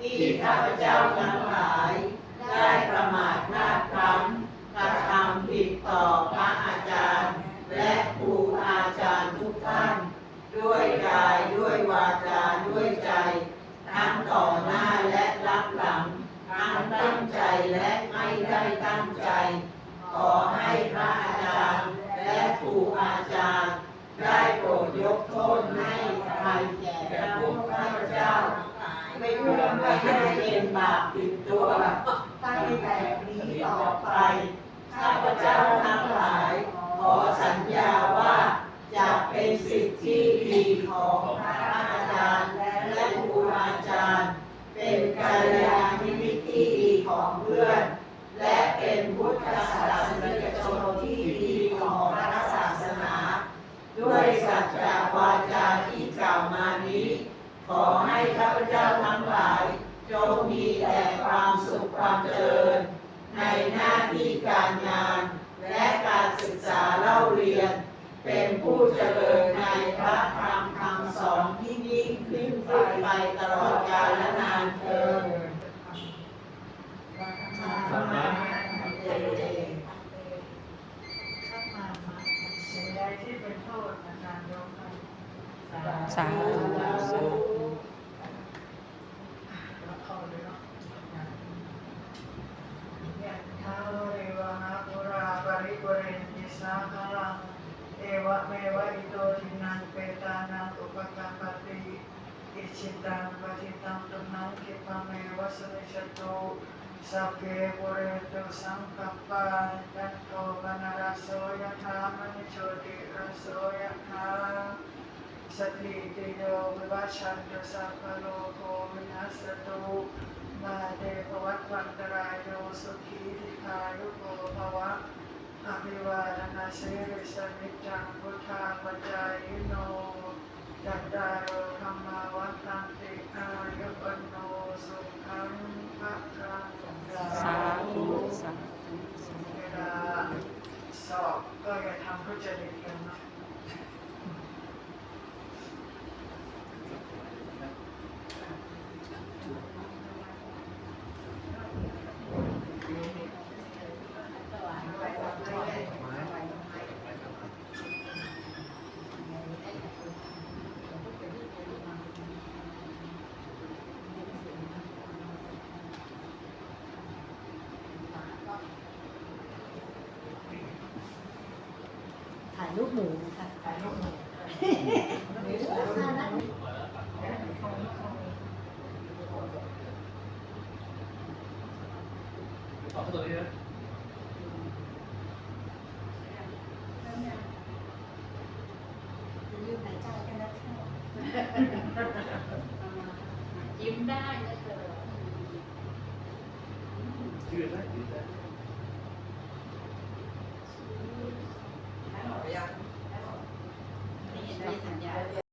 ที่ข้าพเจ้าทั้งหลาย ได้ประมาทพลาดพลั้งกระทำผิดต่อพระอาจารย์ และครูอาจารย์ทุกท่าน ด้วยกายด้วยวาจาด้วยใจ ทั้งต่อหน้าและรับหลัง ทั้งตั้งใจและไม่ได้ตั้งใจ ขอให้พระอาจารย์และครูอาจารย์ ได้โปรดยกโทษให้ใครแก่พวกเรา ไม่เพื่อไม่ให้เป็นบาปติดตัวตั้งแต่นี้ต่อไป ข้าพเจ้าทั้งหลาย ขอสัญญาว่า จะเป็นสิทธิที่ดีของพระอาจารย์และครูอาจารย์ เป็นกัลยาณมิตรที่ดีของเพื่อน และเป็นพุทธศาสนิกชนที่ดีของพระศาสนา ด้วยสัจจะวาจาที่กล่าวมานี้ ขอให้ข้าพเจ้าทั้งหลาย จงมีแต่ความสุขความเจริญ ในหน้าที่การงาน และการศึกษาเล่าเรียน เป็นผู้เจริญในพระธรรมคำสอนที่ยิ่งขึ้นไปตลอดกาลและนานเทอญธรรมะสิ่งใดที่เป็นโทษในการยกให้สาธุสาธุ แล้วเข้าเลยเนาะยะทาวเรวหาปุราป ริปุเรนติสาคารังเอวะเมวะอิโตทินังเปตานังอุปกาปติอิชิตังปฏิตังตุนังคิปะเมวะสมิชตุสัพเพปุเรตุสังกัปปะยัตโตปนารโสยะธามณิโชติรโสยะธาสติติโยวิวัชชันตุสัพพโลโควินัสตุมาเตภวัตวันตรายโยสุขีธิคายุโกภวะ อภิวาทนาเสริสนิจจังพุทธาปัจจายโนจัตตารโอธรรมาวัฏันติอายุปนโนสุขังภะคัง สาธุสาธุสา เวลาสอบก็อย่าทำทุจริตกันเนาะ ถ่ายรูปหมูค่ะถ่ายรูปหมู่ต่อตัวนี้นะยืมหายใจกันนะคะยิ้มได้นะเธอยืดได้ยืดได้